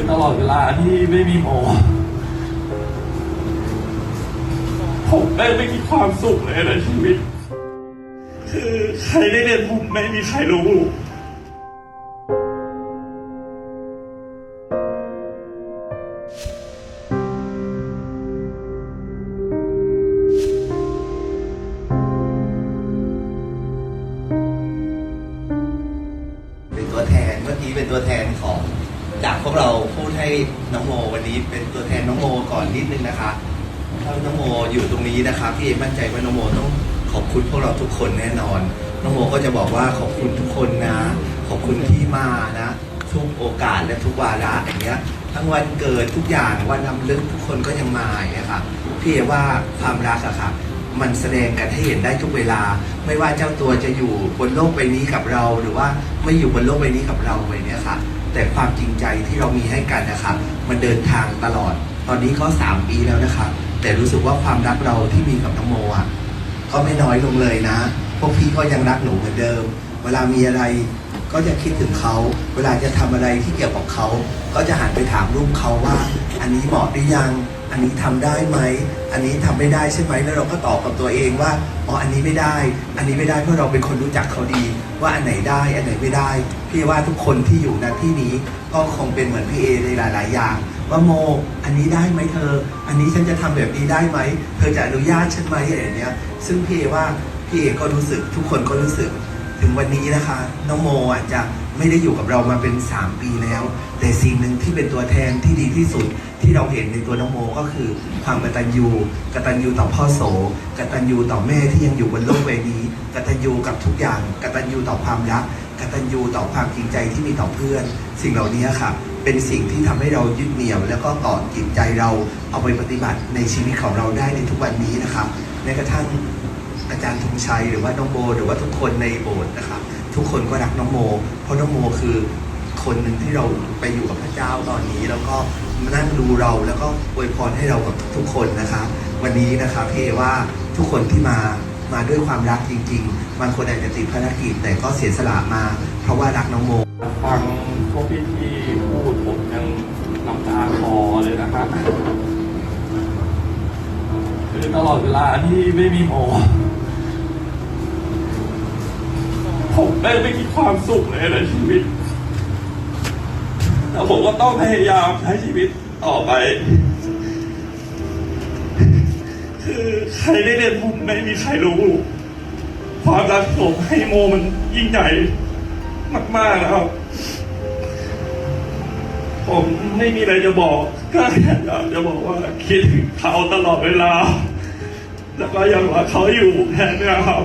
คือตลอดเวลาที่ไม่มีโมอ ผมได้ไม่มีความสุขเลยในชีวิต คือใครได้เรียนผมไม่มีใครรู้เป็นตัวแทนเมื่อกี้เป็นตัวแทนของ จากพวกเราพูดให้น้องโมวันนี้เป็นตัวแทนน้องโมก่อนนิดนึงนะคะถ้าน้องโมอยู่ตรงนี้นะคะพี่เอมั่นใจว่าน้องโมต้องขอบคุณพวกเราทุกคนแน่นอน น้องโมก็จะบอกว่าขอบคุณทุกคนนะ ขอบคุณที่มานะ ทุกโอกาสและทุกวาระอย่างเงี้ย ทั้งวันเกิดทุกอย่างวันนำลึกทุกคนก็ยังมาอย่างเงี้ยค่ะพี่เอว่าความรักอะค่ะมันแสดงกันให้เห็นได้ทุกเวลา ไม่ว่าเจ้าตัวจะอยู่บนโลกใบนี้กับเรา หรือว่าไม่อยู่บนโลกใบนี้กับเราไปเนี่ยค่ะ แต่ความจริงใจที่เรามีให้กันนะคะมันเดินทางตลอด ตอนนี้ก็สามปีแล้วนะคะ แต่รู้สึกว่าความรักเราที่มีกับน้องโมอะก็ไม่น้อยลงเลยนะ พวกพี่ก็ยังรักหนูเหมือนเดิม เวลามีอะไร ก็จะคิดถึงเขา เวลาจะทำอะไรที่เกี่ยวกับเขา ก็จะหันไปถามลูกเขาว่า อันนี้เหมาะหรือยัง อันนี้ทำได้ไหม อันนี้ทำไม่ได้ใช่ไหม แล้วเราก็ตอบกับตัวเองว่า อ๋อ อันนี้ไม่ได้ อันนี้ไม่ได้เพราะเราเป็นคนรู้จักเขาดี ว่าอันไหนได้ อันไหนไม่ได้ พี่ว่าทุกคนที่อยู่ณที่นี้ก็คงเป็นเหมือนพี่เอในหลาย ๆ อย่าง ว่าโม อันนี้ได้ไหมเธอ อันนี้ฉันจะทำแบบนี้ได้ไหม เธอจะอนุญาตฉันไหมอะไรอย่างเนี้ย ซึ่งพี่เอว่าพี่เอก็รู้สึกทุกคนก็รู้สึก ถึงวันนี้นะคะน้องโมอาจจะไม่ได้อยู่กับเรามาเป็น 3 ปีแล้ว แต่สิ่งหนึ่งที่เป็นตัวแทนที่ดีที่สุดที่เราเห็นในตัวน้องโมก็คือ ความกตัญญูกตัญญูต่อพ่อโสกตัญญูต่อแม่ที่ยังอยู่บนโลกใบนี้กตัญญูกับทุกอย่างกตัญญูต่อความรักกตัญญูต่อความจริงใจที่มีต่อเพื่อน สิ่งเหล่านี้ค่ะ เป็นสิ่งที่ทำให้เรายึดเหนี่ยว แล้วก็ต่อจิตใจเราเอาไปปฏิบัติในชีวิตของเราได้ในทุกวันนี้นะคะแม้กระทั่ง อาจารย์ธงชัยหรือว่าน้องโมหรือว่าทุกคนในโบสถ์นะครับ ทุกคนก็รักน้องโม เพราะน้องโมคือคนหนึ่งที่เราไปอยู่กับพระเจ้าตอนนี้ แล้วก็มานั่งดูเราแล้วก็อวยพรให้เรากับทุกคนนะคะวันนี้นะคะพี่เอว่าทุกคนที่มามาด้วยความรักจริง ๆ บางคนอาจจะติดภารกิจแต่ก็เสียสละมา เพราะว่ารักน้องโมฟังพวกพี่ๆพูดผมยังน้ำตาคอเลยนะครับคือตลอดเวลาที่ไม่มีโม ผมได้ไม่มีความสุขเลยในชีวิตแล้วผมก็ต้องพยายามใช้ชีวิตต่อไป คือใครได้เรียนผมไม่มีใครรู้ ความรักผมให้โมมันยิ่งใหญ่มากๆแล้วผมไม่มีอะไรจะบอก ก็แค่อยากจะบอกว่าคิดถึงเขาตลอดเวลา แล้วก็ยังรักเขาอยู่แค่นี้ครับ